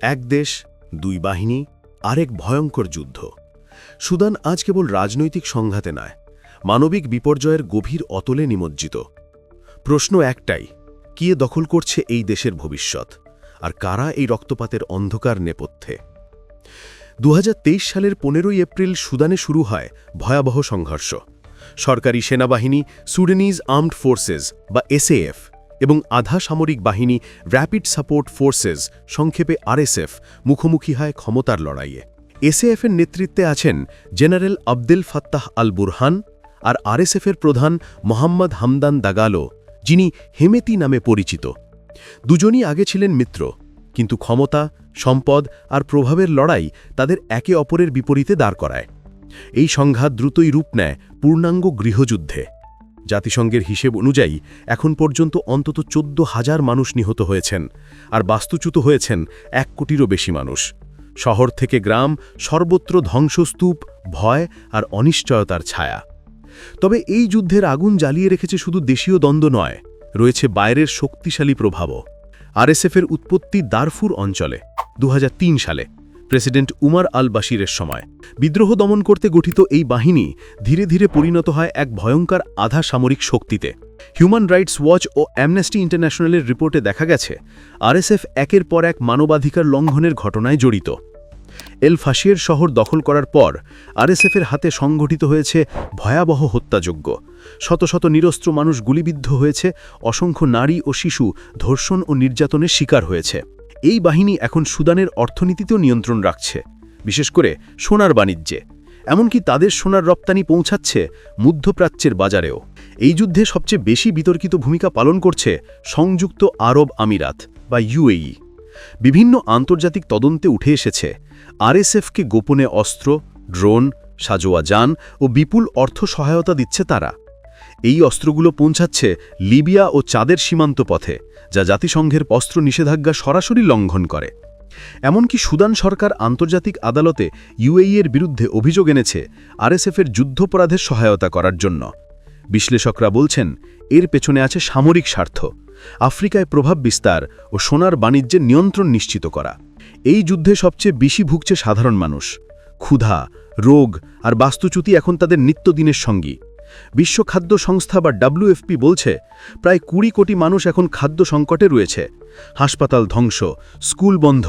এক দেশ, দুই বাহিনী, আরেক ভয়ঙ্কর যুদ্ধ। সুদান আজ কেবল রাজনৈতিক সংঘাতে নয়, মানবিক বিপর্যয়ের গভীর অতলে নিমজ্জিত। প্রশ্ন একটাই, কে দখল করছে এই দেশের ভবিষ্যৎ? আর কারা এই রক্তপাতের অন্ধকার নেপথ্যে? দু হাজার তেইশ সালের পনেরোই এপ্রিল সুদানে শুরু হয় ভয়াবহ সংঘর্ষ। সরকারি সেনাবাহিনী, সুডানিজ আর্মড ফোর্সেস বা এসএএফ এবং আধা সামরিক বাহিনী র্যাপিড সাপোর্ট ফোর্সেস সংক্ষেপে আরএসএফ মুখোমুখি হয় ক্ষমতার লড়াইয়ে। এসএএফের নেতৃত্বে আছেন general Abdel Fattah al Burhan আর আরএসএফের প্রধান মোহাম্মদ হামদান দাগালো যিনি হেমেতি নামে পরিচিত। দুজনই আগে ছিলেন মিত্র, কিন্তু ক্ষমতা, সম্পদ আর প্রভাবের লড়াই তাদের একে অপরের বিপরীতে দাঁড় করায়। এই সংঘাত দ্রুতই রূপ নেয় পূর্ণাঙ্গ গৃহযুদ্ধে। জাতিসংঘের হিসেব অনুযায়ী এখন পর্যন্ত অন্তত চোদ্দ হাজার মানুষ নিহত হয়েছেন, আর বাস্তুচ্যুত হয়েছেন এক কোটিরও বেশি মানুষ। শহর থেকে গ্রাম সর্বত্র ধ্বংসস্তূপ, ভয় আর অনিশ্চয়তার ছায়া। তবে এই যুদ্ধের আগুন জ্বালিয়ে রেখেছে শুধু দেশীয় দ্বন্দ্ব নয়, রয়েছে বাইরের শক্তিশালী প্রভাবও। আরএসএফের উৎপত্তি দারফুর অঞ্চলে দু হাজার তিন সালে। প্রেসিডেন্ট উমার আল বাশিরের সময়। বিদ্রোহ দমন করতে গঠিত এই বাহিনী ধীরে ধীরে পরিণত হয় এক ভয়ঙ্কর আধা সামরিক শক্তিতে। হিউম্যান রাইটস ওয়াচ ও অ্যামনেস্টি ইন্টারন্যাশনালের রিপোর্টে দেখা গেছে, আরএসএফ একের পর এক মানবাধিকার লঙ্ঘনের ঘটনায় জড়িত। এল ফাশিয়ের শহর দখল করার পর, আরএসএফের হাতে সংগঠিত হয়েছে ভয়াবহ হত্যাযোগ্য শত শত নিরস্ত্র মানুষ গুলিবিদ্ধ হয়েছে, অসংখ্য নারী ও শিশু ধর্ষণ ও নির্যাতনের শিকার হয়েছে। এই বাহিনী এখন সুদানের অর্থনীতিতেও নিয়ন্ত্রণ রাখছে, বিশেষ করে সোনার বাণিজ্যে। এমনকি তাদের সোনার রপ্তানি পৌঁছাচ্ছে মধ্যপ্রাচ্যের বাজারেও। এই যুদ্ধে সবচেয়ে বেশি বিতর্কিত ভূমিকা পালন করছে সংযুক্ত আরব আমিরাত বা ইউএই বিভিন্ন আন্তর্জাতিক তদন্তে উঠে এসেছে আরএসএফকে গোপনে অস্ত্র, ড্রোন, সাজোয়া যান ও বিপুল অর্থ সহায়তা দিচ্ছে তারা। এই অস্ত্রগুলো পৌঁছাচ্ছে লিবিয়া ও চাঁদের সীমান্ত পথে, যা জাতিসংঘের অস্ত্র নিষেধাজ্ঞা সরাসরি লঙ্ঘন করে। এমনকি সুদান সরকার আন্তর্জাতিক আদালতে ইউএই এর বিরুদ্ধে অভিযোগ এনেছে আরএসএফের যুদ্ধপরাধের সহায়তা করার জন্য। বিশ্লেষকরা বলছেন, এর পেছনে আছে সামরিক স্বার্থ, আফ্রিকায় প্রভাব বিস্তার ও সোনার বাণিজ্যের নিয়ন্ত্রণ নিশ্চিত করা। এই যুদ্ধে সবচেয়ে বেশি ভুগছে সাধারণ মানুষ। ক্ষুধা, রোগ আর বাস্তুচ্যুতি এখন তাদের নিত্যদিনের সঙ্গী। বিশ্ব খাদ্য সংস্থা বা ডাব্লিউএফপি বলছে, প্রায় কুড়ি কোটি মানুষ এখন খাদ্য সংকটে রয়েছে। হাসপাতাল ধ্বংস, স্কুল বন্ধ,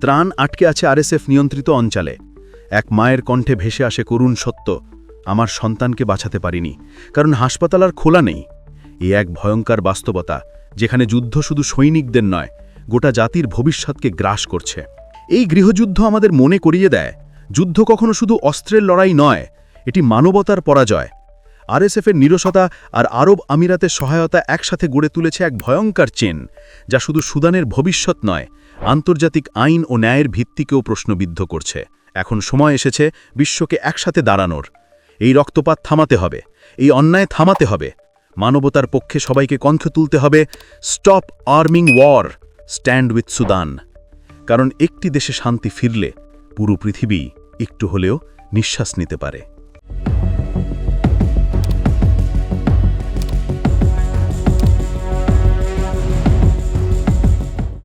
ত্রাণ আটকে আছে আরএসএফ নিয়ন্ত্রিত অঞ্চলে। এক মায়ের কণ্ঠে ভেসে আসে করুণ সত্য, আমার সন্তানকে বাঁচাতে পারিনি, কারণ হাসপাতাল আর খোলা নেই। এ এক ভয়ঙ্কর বাস্তবতা, যেখানে যুদ্ধ শুধু সৈনিকদের নয়, গোটা জাতির ভবিষ্যৎকে গ্রাস করছে। এই গৃহযুদ্ধ আমাদের মনে করিয়ে দেয়, যুদ্ধ কখনো শুধু অস্ত্রের লড়াই নয়, এটি মানবতার পরাজয়। আরএসএফের নিরসতা আর আরব আমিরাতের সহায়তা একসাথে গড়ে তুলেছে এক ভয়ঙ্কর চেন, যা শুধু সুদানের ভবিষ্যৎ নয়, আন্তর্জাতিক আইন ও ন্যায়ের ভিত্তিকেও প্রশ্নবিদ্ধ করছে। এখন সময় এসেছে বিশ্বকে একসাথে দাঁড়ানোর। এই রক্তপাত থামাতে হবে, এই অন্যায় থামাতে হবে। মানবতার পক্ষে সবাইকে কণ্ঠ তুলতে হবে, stop arming war, stand with Sudan. কারণ একটি দেশে শান্তি ফিরলে পুরো পৃথিবী একটু হলেও নিঃশ্বাস নিতে পারে।